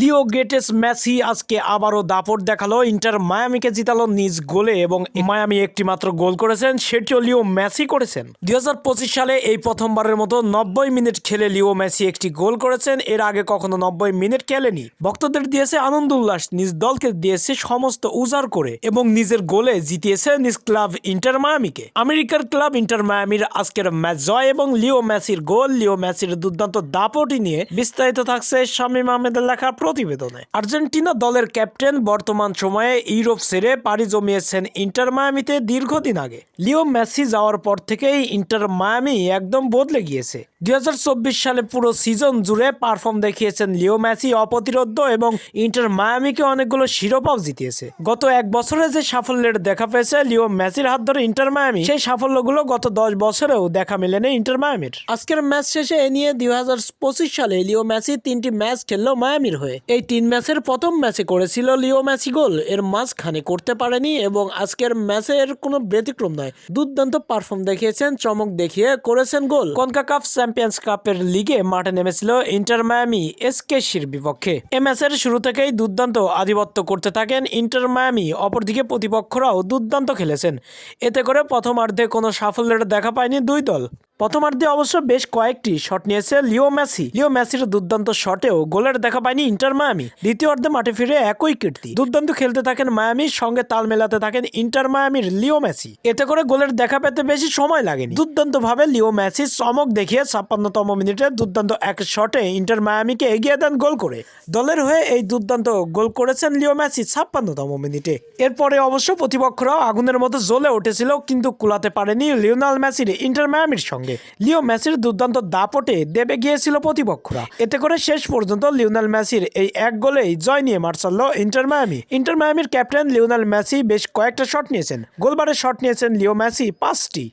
লিও গেটেস Messi আজকে আবারও দাপট দেখাল। ইন্টার মায়ামিকে জিতালো নিজ গোলে এবং মায়ামি একটি মাত্র গোল করেছেন, সেটিও লিও মেসি করেছেন। দু হাজার পঁচিশ সালে এই প্রথমবারের মতো নব্বই মিনিট খেলে লিও ম্যাসি একটি গোল করেছেন, এর আগে কখনো নব্বই মিনিট খেলেনি। ভক্তদের দিয়েছে আনন্দ উল্লাস, নিজ দলকে দিয়েছে সমস্ত উজাড় করে এবং নিজের গোলে জিতিয়েছে নিজ ক্লাব ইন্টার মায়ামিকে। আমেরিকার ক্লাব ইন্টার মায়ামির আজকের ম্যাচ জয় এবং লিও ম্যাসির গোল, লিও ম্যাসির দুর্দান্ত দাপটি নিয়ে বিস্তারিত থাকছে শামীম আহমেদের লেখা প্রতিবেদনে। আর্জেন্টিনা দলের ক্যাপ্টেন বর্তমান সময়ে ইউরোপ ছেড়ে পাড়ি জমিয়েছেন ইন্টার মায়ামিতে দীর্ঘদিন আগে। লিও মেসি যাওয়ার পর থেকেই ইন্টার মায়ামি একদম বদলে গিয়েছে। দুই হাজার চব্বিশ সালে পুরো সিজন জুড়ে পারফর্ম দেখিয়েছেন লিও ম্যাসি অপ্রতিরোধ্য এবং ইন্টার মায়ামিকে অনেকগুলো শিরোপাও জিতিয়েছে। গত এক বছরে যে সাফল্যের দেখা পেয়েছে লিও ম্যাসির হাত ধরে ইন্টার মায়ামি, সেই সাফল্যগুলো গত দশ বছরেও দেখা মেলেনি ইন্টার মায়ামির। আজকের ম্যাচ শেষে এ নিয়ে দুই হাজার পঁচিশ সালে লিও ম্যাসি তিনটি ম্যাচ খেললো মায়ামির হয়ে। এই তিন ম্যাচের প্রথম ম্যাচে করেছিল লিও ম্যাসি গোল, এর মাঝখানে করতে পারেনি এবং আজকের ম্যাচের কোনো ব্যতিক্রম নয়। দুর্দান্ত পারফর্ম দেখিয়েছেন, চমক দেখিয়ে করেছেন গোল। কনকাকাফ চ্যাম্পিয়ন্স কাপের লিগে মাঠে নেমেছিল ইন্টার মায়ামি এসকেসির বিপক্ষে। এ ম্যাচের শুরু থেকেই দুর্দান্ত আধিপত্য করতে থাকেন ইন্টার মায়ামি। অপরদিকে প্রতিপক্ষরাও দুর্দান্ত খেলেছেন। এতে করে প্রথমার্ধে কোনো সাফল্যের দেখা পায়নি দুই দল। প্রথমার্ধে অবশ্য বেশ কয়েকটি শট নিয়েছে লিও মেসি। লিও মেসির দুর্দান্ত শটেও গোলের দেখা পায়নি ইন্টার মায়ামি। দ্বিতীয় অর্ধে মাঠে ফিরে একই কীর্তি। দুর্দান্ত খেলতে থাকেন মায়ামির সঙ্গে তাল মেলাতে থাকেন ইন্টার মায়ামির লিও মেসি। এতে করে গোলের দেখা পেতে বেশি সময় লাগেনি। দুর্দান্ত ভাবে লিও মেসি চমক দেখিয়ে ছাপ্পান্নতম মিনিটে দুর্দান্ত এক শটে ইন্টার মায়ামিকে এগিয়ে দেন গোল করে। দলের হয়ে এই দুর্দান্ত গোল করেছেন লিও মেসি ছাপ্পান্নতম মিনিটে। এরপরে অবশ্য প্রতিপক্ষরাও আগুনের মতো জ্বলে উঠেছিল, কিন্তু কুলাতে পারেনি লিওনাল মেসির ইন্টার মায়ামির সঙ্গে। লিও মেসির দুর্দান্ত দাপটে দেবে গিয়েছিল প্রতিপক্ষরা। এতে করে শেষ পর্যন্ত লিওনাল মেসির এই এক গোলেই জয় নিয়ে মার ছাড়ল ইন্টার মায়ামি। ইন্টার মায়ামির ক্যাপ্টেন লিওনাল মেসি বেশ কয়েকটা শট নিয়েছেন। গোলবারের শট নিয়েছেন লিও মেসি পাঁচটি।